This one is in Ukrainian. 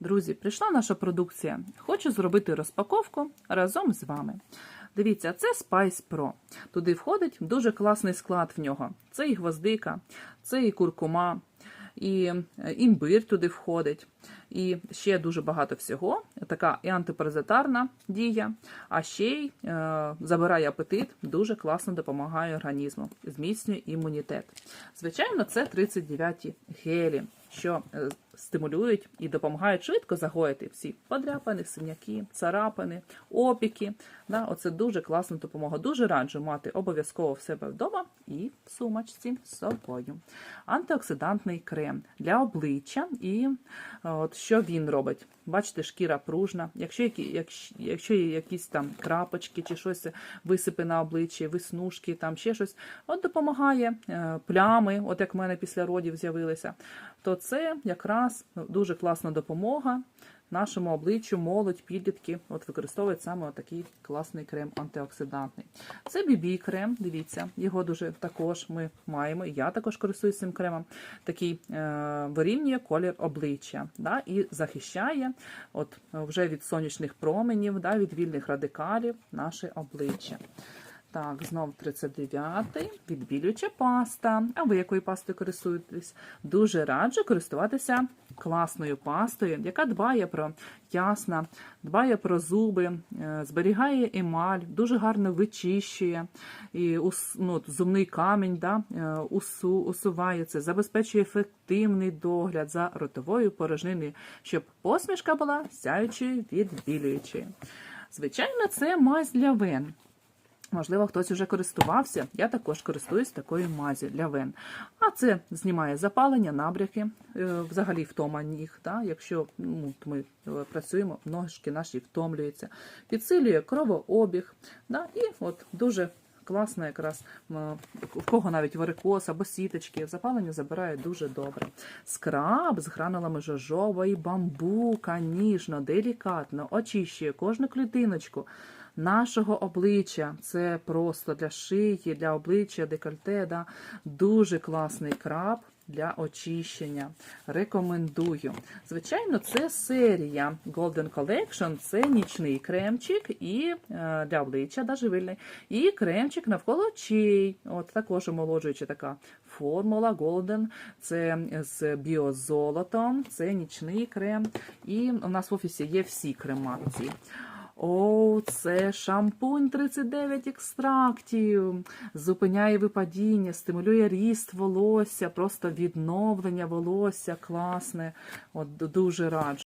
Друзі, прийшла наша продукція. Хочу зробити розпаковку разом з вами. Дивіться, це Spice Pro. Туди входить дуже класний склад в нього. Це і гвоздика, це і куркума, і е, імбир туди входить, і ще дуже багато всього. Така і антипаразитарна дія, а ще й е, забирає апетит, дуже класно допомагає організму, зміцнює імунітет. Звичайно, це 39-ті гелі, що е, стимулюють і допомагають швидко загоїти всі подряпини, синяки, царапини, опіки. Да, оце дуже класна допомога. Дуже раджу мати обов'язково в себе вдома і в сумочці з собою. Антиоксидантний крем для обличчя. І е, от що він робить? Бачите, шкіра пружна. Якщо, які, якщо, є якісь там крапочки чи щось висипи на обличчі, веснушки, там ще щось, от допомагає е, плями, от як в мене після родів з'явилися, то це якраз дуже класна допомога нашому обличчю, молодь, підлітки от використовують саме такий класний крем антиоксидантний. Це BB крем, дивіться, його дуже також ми маємо. Я також користуюся цим кремом. Такий е, вирівнює колір обличчя да, і захищає от вже від сонячних променів, да, від вільних радикалів наше обличчя. Так, знов 39-й, відбілююча паста. А ви якою пастою користуєтесь? Дуже раджу користуватися класною пастою, яка дбає про ясна, дбає про зуби, е, зберігає емаль, дуже гарно вичищує, і ну, зубний камінь да, е, усу, усуває це, забезпечує ефективний догляд за ротовою порожниною, щоб посмішка була сяючою відбілюючою. Звичайно, це мазь для вен. Можливо, хтось вже користувався. Я також користуюсь такою мазю для вен. А це знімає запалення, набряки, е, взагалі втома ніг. Да? Якщо ну, ми е, працюємо, ножки наші втомлюються, підсилює кровообіг. Да? І от дуже класно якраз в кого навіть варикоз або сіточки, запалення забирає дуже добре. Скраб з гранулами жожоба бамбука ніжно, делікатно очищує кожну клітиночку нашого обличчя. Це просто для шиї, для обличчя, декольте. Да? Дуже класний краб. Для очищення рекомендую. Звичайно, це серія Golden Collection, це нічний кремчик і е, для обличчя да, живильний, і кремчик навколо очей. От також омолоджуюча така формула Golden, це з біозолотом, це нічний крем. І у нас в офісі є всі кремації. О, це шампунь 39 екстрактів. Зупиняє випадіння, стимулює ріст волосся, просто відновлення волосся класне. От дуже раджу.